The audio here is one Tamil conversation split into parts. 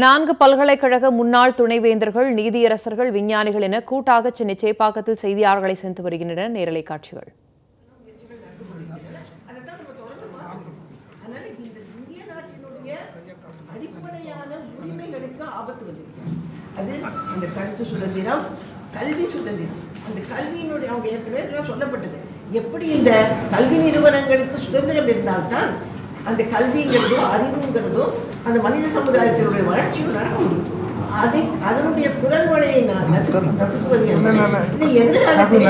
நான்கு பல்கலைக்கழக முன்னாள் துணைவேந்தர்கள் நீதியரசர்கள் விஞ்ஞானிகள் என கூட்டாக சென்னை சேப்பாக்கத்தில் செய்தியாளர்களை சென்று வருகின்றன நேரலை காட்சிகள். இந்த கருத்து சுதந்திரம் கல்வி சுதந்திரம். அந்த கல்வியினுடைய அவங்க ஏற்கனவே சொல்லப்பட்டது. எப்படி இந்த கல்வி நிறுவனங்களுக்கு சுதந்திரம் இருந்தால்தான் அந்த கல்விங்கிறதும் அறிவுங்கிறதும் அந்த மனித சமுதாயத்தினுடைய வளர்ச்சியும் நடக்க முடியும் அதை அதனுடைய குரல் வலையை நான் இல்ல. எதிர்காலத்தில்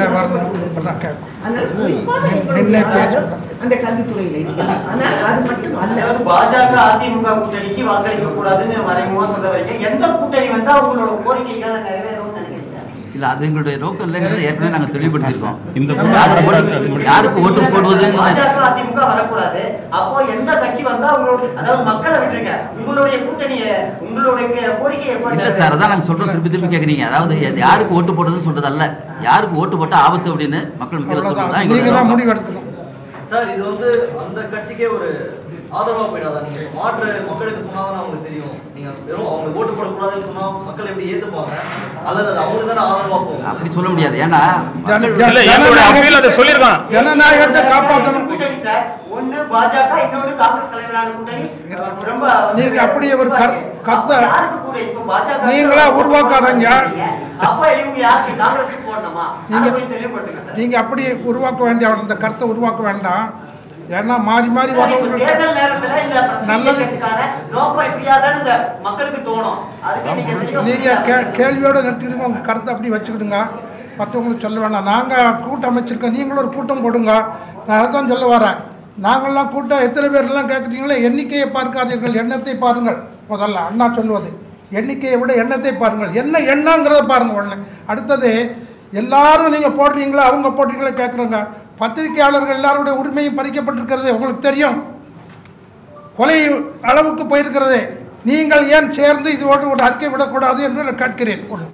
அந்த கல்வித்துறையில் ஆனால் அது மட்டும் அல்ல. பாஜக அதிமுக கூட்டணிக்கு வாக்களிக்க கூடாதுன்னு மறைமுகமா சொல்ல வரீங்க. எந்த கூட்டணி வந்தா உங்களோட கோரிக்கைகளை நினைக்கிறீங்க இல்ல அது எங்களுடைய நோக்கம் இல்லைங்கிறத ஏற்கனவே நாங்க தெளிவுபடுத்திருக்கோம் இந்த யாருக்கு ஓட்டு யாருக்கு ஓட்டு போடுவதுன்னு பாஜக அதிமுக வரக்கூடாது. அப்போ எந்த கட்சி வந்தா உங்களோட அதாவது மக்களை விட்டுருங்க. உங்களுடைய கூட்டணிய உங்களுடைய கோரிக்கை இல்ல சார் அதான் நாங்க சொல்றோம் திருப்பி திருப்பி கேக்குறீங்க. அதாவது யாருக்கு ஓட்டு போடுறதுன்னு சொல்றது அல்ல யாருக்கு ஓட்டு போட்டா ஆபத்து அப்படின்னு மக்கள் மத்தியில சொல்றது தான். முடிவு எடுத்துக்கணும். சார் இது வந்து அந்த கட்சிக்கே ஒரு ஆதரவா போயிடாதா? நீங்க மாற்று மக்களுக்கு சொன்னாதான் அவங்களுக்கு தெரியும். நீங்க வெறும் அவங்க ஓட்டு போடக்கூடாதுன்னு சொன்னா மக்கள் எப்படி ஏத்துப்பாங்க? அல்லது அது அவங்களுக்கு தானே ஆதரவா போகும்? அப்படி சொல்ல முடியாது. ஏன்னா சொல்லியிருக்கான். ஜனநாயகத்தை காப்பாற்றணும் கூட்டணி சார் ஒண்ணு பாஜக இன்னொன்னு காங்கிரஸ் தலைவரான கூட்டணி. ரொம்ப நீங்க அப்படியே ஒரு பாஜக நீங்களா உருவாக்காதீங்க. அப்ப இவங்க யாருக்கு காங்கிரஸ் போடணுமா? நீங்க- அப்படி உருவாக்க வேண்டிய இந்த கருத்தை உருவாக்க வேண்டாம். ஏன்னா மாறி மாறி வரவங்களுக்கு தேர்தல் நேரத்துல இந்த நல்லது. நோக்கம் இப்படியாதான் இந்த மக்களுக்கு தோணும். நீங்க கேள்வியோட நிறுத்திக்கிடுங்க. உங்க கருத்தை அப்படி வச்சுக்கிடுங்க. மற்றவங்களுக்கு சொல்ல வேண்டாம். நாங்கள் கூட்டம் அமைச்சிருக்கோம் நீங்களும் ஒரு கூட்டம் போடுங்க. நான் அதான் சொல்ல வரேன். நாங்கள்லாம் கூட்டம் எத்தனை பேர்லாம் கேட்குறீங்களோ எண்ணிக்கையை பார்க்காதீர்கள். எண்ணத்தை பாருங்கள். முதல்ல அண்ணா சொல்லுவது. எண்ணிக்கையை விட எண்ணத்தை பாருங்கள். என்ன எண்ணங்கிறத பாருங்கள் உடனே. அடுத்தது எல்லாரும் நீங்கள் போடுறீங்களா? அவங்க போடுறீங்களா? கேட்குறங்க பத்திரிகையாளர்கள் எல்லாருடைய உரிமையும் பறிக்கப்பட்டிருக்கிறது. உங்களுக்கு தெரியும். கொலை அளவுக்கு போயிருக்கிறது. நீங்கள் ஏன் சேர்ந்து இதோடு ஒரு அறிக்கை விடக்கூடாது என்று நான் கேட்கிறேன். ஒன்று